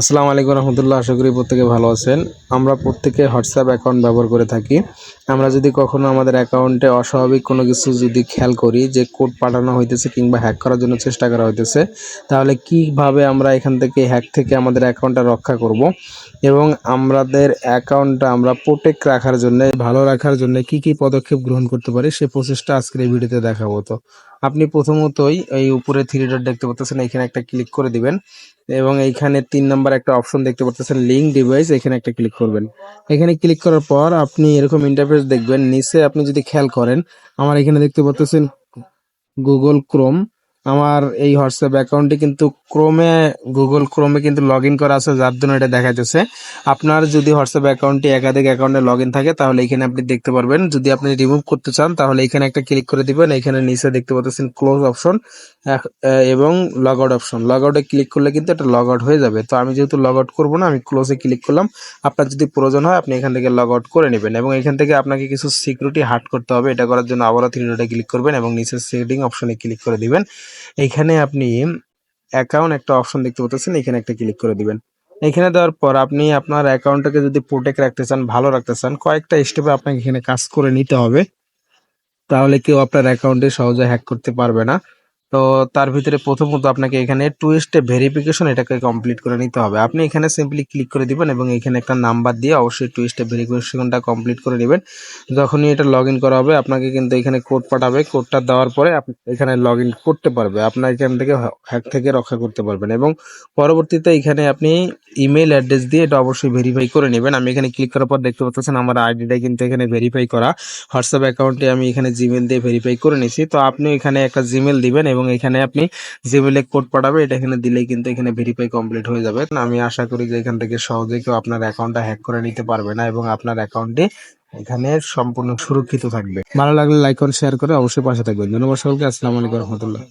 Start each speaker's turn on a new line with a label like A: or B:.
A: আসসালামু আলাইকুম রহমতুল্লাহ, আশা করি প্রত্যেকে ভালো আছেন। আমরা প্রত্যেকে হোয়াটসঅ্যাপ অ্যাকাউন্ট ব্যবহার করে থাকি। আমরা যদি কখনো আমাদের অ্যাকাউন্টে অস্বাভাবিক কোনো কিছু যদি খেয়াল করি, যে কোড পাঠানো হইতেছে কিংবা হ্যাক করার জন্য চেষ্টা করা হইতেছে, তাহলে কীভাবে আমরা এখান থেকে হ্যাক থেকে আমাদের অ্যাকাউন্টটা রক্ষা করব এবং আমাদের অ্যাকাউন্টটা আমরা প্রোটেক্ট রাখার জন্য, ভালো রাখার জন্য কি কি পদক্ষেপ গ্রহণ করতে পারি, সে প্রসেসটা আজকের এই ভিডিওতে দেখাবো। তো আপনি প্রথমতই এই উপরে থ্রি ডট দেখতে পাচ্ছেন এখানে একটা ক্লিক করে দিবেন এবং এইখানে তিন নাম্বার একটা অপশন দেখতে পাচ্ছেন লিঙ্ক ডিভাইস এখানে একটা ক্লিক করবেন। এখানে ক্লিক করার পর আপনি এরকম ইন্টারফেস দেখবেন, নিচে আপনি যদি খেয়াল করেন, আমার এখানে দেখতে পাচ্ছেন গুগল ক্রোম আমার এই হোয়াটসঅ্যাপ অ্যাকাউন্টে কিন্তু ক্রোমে, গুগল ক্রোমে কিন্তু লগ ইন করা আছে, যার জন্য এটা দেখা যাচ্ছে আপনার যদি হোয়াটসঅ্যাপ অ্যাকাউন্টে, একাধিক অ্যাকাউন্টে লগ ইন থাকে, তাহলে এখানে আপনি দেখতে পারবেন। যদি আপনি রিমুভ করতে চান, তাহলে এখানে একটা ক্লিক করে দিবেন। এখানে নিচে দেখতে পাচ্ছেন ক্লোজ অপশন এবং লগ আউট অপশন লগ আউটে ক্লিক করলে কিন্তু এটা লগ আউট হয়ে যাবে। তো আমি যেহেতু লগ আউট করব না, আমি ক্লোজে ক্লিক করলাম। আপনার যদি প্রয়োজন হয়, আপনি এখান থেকে লগ আউট করে নেবেন এবং এখান থেকে আপনাকে কিছু সিকিউরিটি হার্ট করতে হবে। এটা করার জন্য আবারও থ্রি ডটে ক্লিক করবেন এবং নিচের সেটিং অপশনে ক্লিক করে দিবেন। এইখানে আপনি অ্যাকাউন্ট একটা অপশন দেখতে পাচ্ছেন, এখানে একটা ক্লিক করে দিবেন। এখানে দেওয়ার পর আপনি আপনার অ্যাকাউন্টটাকে যদি প্রোটেক্ট রাখতে চান, ভালো রাখতে চান, কয়েকটা স্টেপে আপনাকে এখানে কাজ করে নিতে হবে। তাহলে কেউ আপনার অ্যাকাউন্টে সহজে হ্যাক করতে পারবে না। তো তার ভিতরে প্রথমত আপনাকে এখানে টু স্টেপ ভেরিফিকেশন এটাকে কমপ্লিট করে নিতে হবে। আপনি এখানে সিম্পলি ক্লিক করে দিবেন এবং এখানে একটা নাম্বার দিয়ে অবশ্যই টু স্টেপ ভেরিফিকেশনটা কমপ্লিট করে নেবেন। যখনই এটা লগ করা হবে, আপনাকে কিন্তু এখানে কোড পাঠাবে। কোডটা দেওয়ার পরে আপনি এখানে লগ করতে পারবে। আপনার এখান থেকে হ্যাক থেকে রক্ষা করতে পারবেন এবং পরবর্তীতে এখানে আপনি ইমেল অ্যাড্রেস দিয়ে এটা অবশ্যই ভেরিফাই করে নেবেন। আমি এখানে ক্লিক করার পর দেখতে পাচ্ছেন আমার আইডিটা কিন্তু এখানে ভেরিফাই করা। হোয়াটসঅ্যাপ অ্যাকাউন্টে আমি এখানে জিমেল দিয়ে ভেরিফাই করে নিছি তো আপনি এখানে একটা জিমেল দিবেন এবং এখানে আপনি জিমেলে কোড পাঠাবে, এটা এখানে দিলেই কিন্তু এখানে ভেরিফাই কমপ্লিট হয়ে যাবে। আমি আশা করি যে এখান থেকে সহজে কেউ আপনার অ্যাকাউন্টটা হ্যাক করে নিতে পারবে না এবং আপনার অ্যাকাউন্টে এখানে সম্পূর্ণ সুরক্ষিত থাকবে। ভালো লাগলে লাইক করে শেয়ার করে অবশ্যই পাশে থাকবেন। ধন্যবাদ সকলকে। আসসালামু আলাইকুম রহমতুল্লাহ।